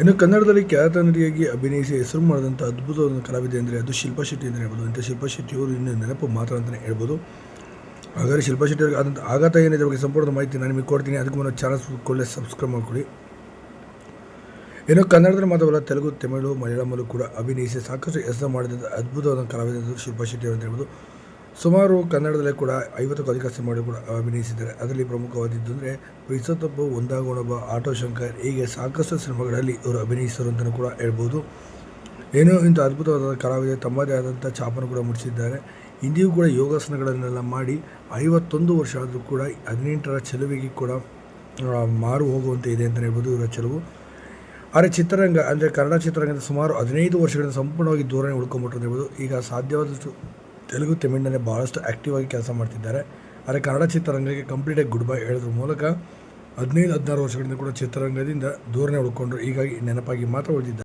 ಇನ್ನು ಕನ್ನಡದಲ್ಲಿ ಖ್ಯಾತ ನಟಿಯಾಗಿ ಅಭಿನಯಿಸಿ ಹೆಸರು ಮಾಡಿದಂಥ ಅದ್ಭುತವಾದ ಕಲಾವಿದೆ ಅಂದರೆ ಅದು ಶಿಲ್ಪಾ ಶೆಟ್ಟಿ ಅಂತ ಹೇಳ್ಬೋದು. ಇಂಥ ಶಿಲ್ಪಾ ಶೆಟ್ಟಿಯವರು ಇನ್ನು ನೆನಪು ಮಾತ್ರ ಅಂತಲೇ ಹೇಳ್ಬೋದು. ಹಾಗಾದರೆ ಶಿಲ್ಪಾ ಶೆಟ್ಟಿ ಅವ್ರಿಗೆ ಆದಂಥ ಆಘಾತ ಏನಿದೆ ಬಗ್ಗೆ ಸಂಪೂರ್ಣ ಮಾಹಿತಿ ನಾನು ನಿಮಗೆ ಕೊಡ್ತೀನಿ. ಅದಕ್ಕೂ ಮುನ್ನ ಚಾನಲ್ಸ್ ಕೊಳ್ಳೆ ಸಬ್ಸ್ಕ್ರೈಬ್ ಮಾಡ್ಕೊಳ್ಳಿ. ಇನ್ನು ಕನ್ನಡದಲ್ಲಿ ಮಾತ್ರವಲ್ಲ, ತೆಲುಗು, ತಮಿಳು ಮಲಯಾಳಮಲ್ಲೂ ಕೂಡ ಅಭಿನಯಿಸಿ ಸಾಕಷ್ಟು ಹೆಸರು ಮಾಡಿದಂಥ ಅದ್ಭುತವಾದ ಕಲಾವಿದ ಶಿಲ್ಪಾ ಶೆಟ್ಟಿ ಅಂತ ಹೇಳ್ಬೋದು. ಸುಮಾರು ಕನ್ನಡದಲ್ಲೇ ಕೂಡ ಐವತ್ತಕ್ಕೂ ಅಧಿಕ ಸಿನಿಮಾಗಳು ಕೂಡ ಅಭಿನಯಿಸಿದ್ದಾರೆ. ಅದರಲ್ಲಿ ಪ್ರಮುಖವಾದದ್ದು ಅಂದರೆ ಪ್ರಿಸತಪ್ಪು ಒಂದಾಗೋಣಬ ಆಟೋ ಶಂಕರ್ ಹೀಗೆ ಸಾಕಷ್ಟು ಸಿನಿಮಾಗಳಲ್ಲಿ ಇವರು ಅಭಿನಯಿಸಿದರು ಅಂತಲೂ ಕೂಡ ಹೇಳ್ಬೋದು. ಏನೋ ಇಂಥ ಅದ್ಭುತವಾದ ಕಲಾವಿದೆ, ತಮ್ಮದೇ ಆದಂಥ ಛಾಪನ್ನು ಕೂಡ ಮುಡಿಸಿದ್ದಾರೆ ಇಂದಿಗೂ ಕೂಡ ಯೋಗಾಸನಗಳನ್ನೆಲ್ಲ ಮಾಡಿ ಐವತ್ತೊಂದು ವರ್ಷ ಆದರೂ ಕೂಡ ಹದಿನೆಂಟರ ಚೆಲುವಿಗೆ ಕೂಡ ಮಾರು ಹೋಗುವಂತೆ ಇದೆ ಅಂತಲೇ ಹೇಳ್ಬೋದು ಇವರ ಚೆಲುವು. ಆದರೆ ಚಿತ್ರರಂಗ, ಅಂದರೆ ಕನ್ನಡ ಚಿತ್ರರಂಗದ ಸುಮಾರು ಹದಿನೈದು ವರ್ಷಗಳಿಂದ ಸಂಪೂರ್ಣವಾಗಿ ದೂರನೇ ಉಳ್ಕೊಂಬಿಟ್ರು ಅಂತ ಹೇಳ್ಬೋದು. ಈಗ ಸಾಧ್ಯವಾದಷ್ಟು ತೆಲುಗು, ತಮಿಳಿನಲ್ಲಿ ಭಾಳಷ್ಟು ಆ್ಯಕ್ಟಿವ್ ಆಗಿ ಕೆಲಸ ಮಾಡ್ತಿದ್ದಾರೆ. ಆದರೆ ಕನ್ನಡ ಚಿತ್ರರಂಗಕ್ಕೆ ಕಂಪ್ಲೀಟಾಗಿ ಗುಡ್ ಬೈ ಹೇಳೋದ್ರ ಮೂಲಕ ಹದಿನೈದು, ಹದಿನಾರು ವರ್ಷಗಳಿಂದ ಕೂಡ ಚಿತ್ರರಂಗದಿಂದ ದೂರನೇ ಉಳ್ಕೊಂಡ್ರು ಹೀಗಾಗಿ ನೆನಪಾಗಿ ಮಾತ್ರ ಉಳಿದಿದ್ದಾರೆ.